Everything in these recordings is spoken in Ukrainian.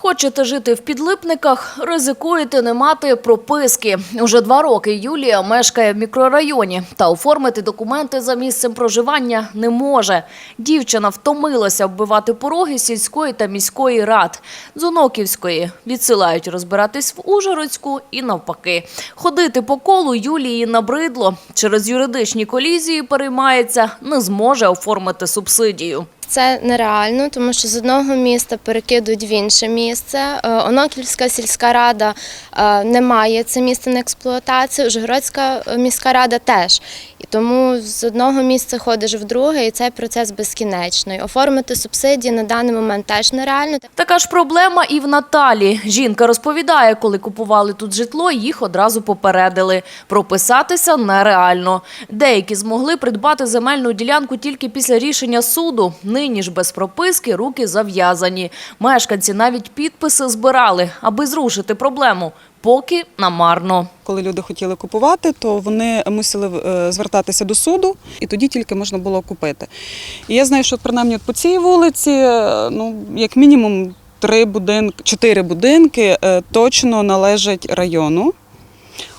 Хочете жити в підлипниках, ризикуєте не мати прописки. Уже два роки Юлія мешкає в мікрорайоні та оформити документи за місцем проживання не може. Дівчина втомилася вбивати пороги сільської та міської рад. З відсилають розбиратись в Ужгородську і навпаки. Ходити по колу Юлії набридло. Через юридичні колізії переймається, не зможе оформити субсидію. Це нереально, тому що з одного міста перекидують в інше місце. Е, Оноківська сільська рада е, не має це місце на експлуатацію, Ужгородська е, міська рада теж. І тому з одного місця ходиш в друге, і цей процес безкінечний. Оформити субсидії на даний момент теж нереально. Така ж проблема і в Наталі. Жінка розповідає, коли купували тут житло, їх одразу попередили. Прописатися нереально. Деякі змогли придбати земельну ділянку тільки після рішення суду. Нині ж без прописки руки зав'язані. Мешканці навіть підписи збирали, аби зрушити проблему. Поки намарно. Коли люди хотіли купувати, то вони мусили е, звертатися до суду, і тоді тільки можна було купити. І я знаю, що принаймні по цій вулиці, е, ну як мінімум, три будинки, чотири будинки е, точно належать району.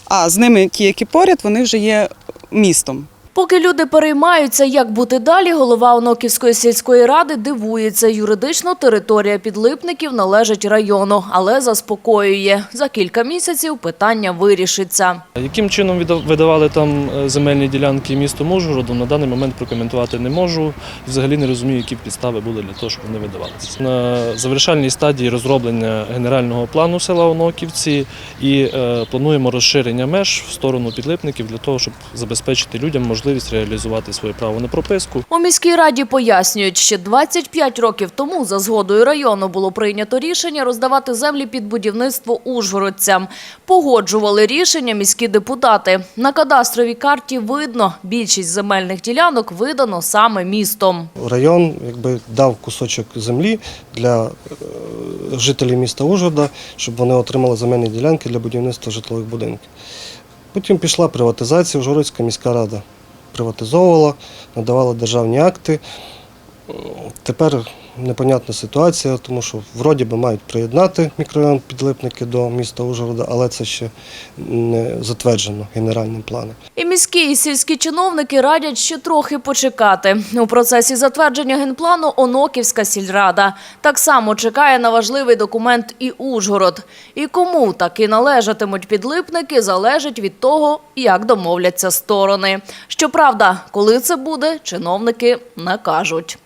А з ними ті, які поряд, вони вже є містом. Поки люди переймаються, як бути далі, голова Оноківської сільської ради дивується. Юридично територія підлипників належить району, але заспокоює. За кілька місяців питання вирішиться. Яким чином видавали там е, земельні ділянки місту Ужгороду, на даний момент прокоментувати не можу. Взагалі не розумію, які підстави були для того, щоб вони видавалися. На завершальній стадії розроблення генерального плану села Оноківці і е, плануємо розширення меж в сторону підлипників для того, щоб забезпечити людям можливість реалізувати своє право на прописку. У міській раді пояснюють, ще 25 років тому за згодою району було прийнято рішення роздавати землі під будівництво ужгородцям. Погоджували рішення міські депутати. На кадастровій карті видно, більшість земельних ділянок видано саме містом. район якби дав кусочок землі для е, жителів міста Ужгорода, щоб вони отримали земельні ділянки для будівництва житлових будинків. Потім пішла приватизація, Ужгородська міська рада приватизовувала, надавала державні акти. Тепер непонятна ситуація, тому що вроді би мають приєднати мікрорайон підлипники до міста Ужгорода, але це ще не затверджено генеральним планом. І міські і сільські чиновники радять ще трохи почекати. У процесі затвердження генплану Оноківська сільрада так само чекає на важливий документ і Ужгород. І кому таки належатимуть підлипники, залежить від того, як домовляться сторони. Щоправда, коли це буде, чиновники не кажуть.